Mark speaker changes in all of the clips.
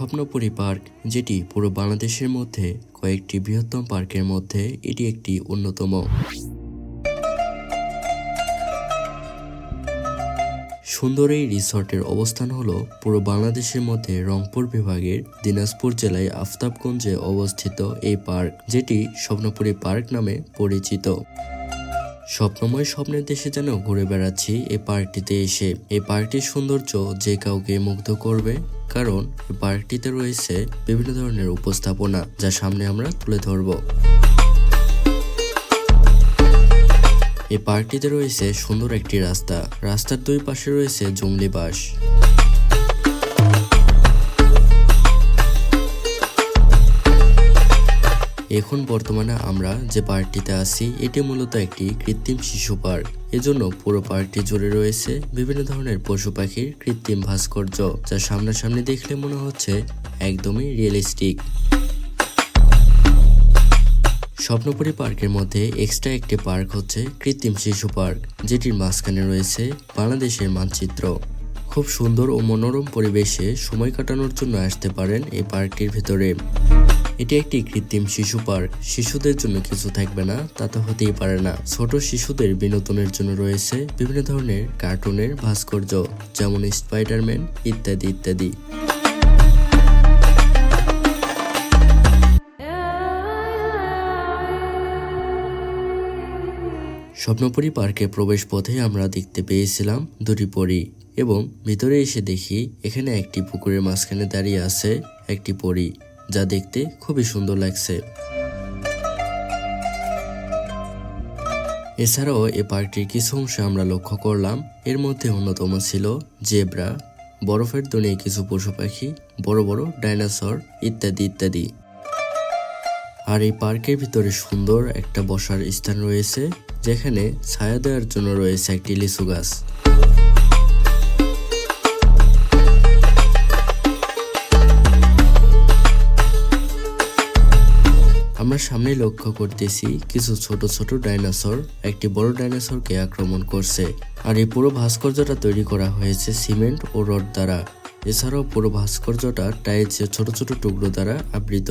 Speaker 1: স্বপ্নপুরী park, যেটি পুরো বাংলাদেশের মধ্যে কয়েকটি বৃহত্তম পার্কের মধ্যে এটি একটি অন্যতম। সুন্দর এই রিসর্টের অবস্থান হলো পুরো বাংলাদেশের মধ্যে রংপুর বিভাগের দিনাজপুর জেলায় আফতাবগঞ্জে অবস্থিত এই পার্ক, যেটি স্বপ্নপুরী পার্ক নামে পরিচিত। স্বপ্নময় স্বপ্নের দেশে যেন ঘুরে বেড়াচ্ছি এই পার্কটিতে এসে। এই পার্কটির সৌন্দর্য যে কাউকে মুগ্ধ করবে, কারণ এই পার্কটিতে রয়েছে বিভিন্ন ধরনের উপস্থাপনা যা সামনে আমরা তুলে ধরব। এই পার্কটিতে রয়েছে সুন্দর একটি রাস্তা। রাস্তার দুই পাশে রয়েছে জঙ্গলি বাস। এখন বর্তমানে আমরা যে পার্কটিতে আছি, এটি মূলত একটি কৃত্রিম শিশু পার্ক। এজন্য পুরো পার্কটি জুড়ে রয়েছে বিভিন্ন ধরনের পশু পাখির কৃত্রিম ভাস্কর্য, যা সামনাসামনি দেখলে মনে হচ্ছে একদমই রিয়েলিস্টিক স্বপ্নপুরী পার্কের মধ্যে এক্সট্রা একটি পার্ক হচ্ছে কৃত্রিম শিশু পার্ক, যেটির মাঝখানে রয়েছে বাংলাদেশের মানচিত্র। খুব সুন্দর ও মনোরম পরিবেশে সময় কাটানোর জন্য আসতে পারেন এই পার্কটির ভেতরে। এটি একটি কৃত্রিম শিশু পার্ক। শিশুদের জন্য কিছু থাকবে না, তা তো হতেই পারে না। ছোট শিশুদের বিনোদনের জন্য রয়েছে বিভিন্ন ধরনের কার্টুনের ভাস্কর্য, যেমন স্পাইডারম্যান ইত্যাদি ইত্যাদি। স্বপ্নপুরী পার্কে প্রবেশ পথে আমরা দেখতে পেয়েছিলাম দুটি পরী এবং ভিতরে এসে দেখি এখানে একটি পুকুরের মাঝখানে দাঁড়িয়ে আছে একটি পরী। যা দেখতে খুবই সুন্দর লাগছে। এছাড়াও এ পার্কটির কিছু অংশ আমরা লক্ষ্য করলাম। এর মধ্যে অন্যতম ছিল জেব্রা, বরফের দুনিয়ায় কিছু পশু পাখি, বড় বড় ডাইনোসর ইত্যাদি ইত্যাদি। আর এই পার্কের ভিতরে সুন্দর একটা বসার স্থান রয়েছে, যেখানে ছায়া দেওয়ার জন্য রয়েছে একটি লিচু গাছ। আমরা সামনে লক্ষ্য করতেছি কিছু ছোট ছোট ডাইনোসর একটি বড় ডাইনোসরকে আক্রমণ করছে। আর এই পুরো ভাস্কর্যটা তৈরি করা হয়েছে সিমেন্ট ও রড দ্বারা। এছাড়াও পুরো ভাস্কর্যটা টাইলসের ছোট ছোট টুকরো দ্বারা আবৃত।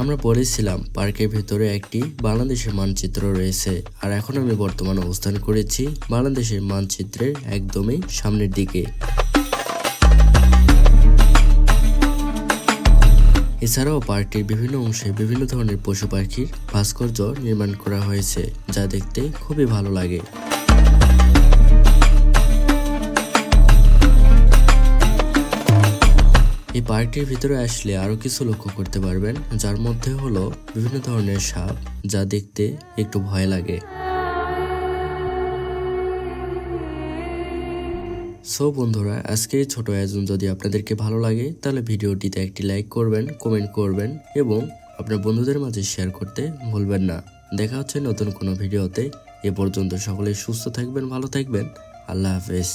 Speaker 1: আমরা বলেছিলাম পার্কের ভেতরে একটি বাংলাদেশের মানচিত্র রয়েছে। আর এখন আমি বর্তমানে অবস্থান করেছি বাংলাদেশের মানচিত্রের একদমই সামনের দিকে। এছাড়াও পার্কটির বিভিন্ন অংশে বিভিন্ন ধরনের পশু পাখির ভাস্কর্য নির্মাণ করা হয়েছে, যা দেখতে খুবই ভালো লাগে। এই পার্কটির ভিতরে আসলে আরও কিছু লক্ষ্য করতে পারবেন, যার মধ্যে হলো বিভিন্ন ধরনের সাপ, যা দেখতে একটু ভয় লাগে। সো বন্ধুরা, আজকে এই ছোট আয়োজন যদি আপনাদেরকে ভালো লাগে, তাহলে ভিডিওটিতে একটি লাইক করবেন কমেন্ট করবেন এবং আপনার বন্ধুদের মাঝে শেয়ার করতে ভুলবেন না। দেখা হচ্ছে নতুন কোনো ভিডিওতে। এ পর্যন্ত সকলে সুস্থ থাকবেন, ভালো থাকবেন। আল্লাহ হাফেজ।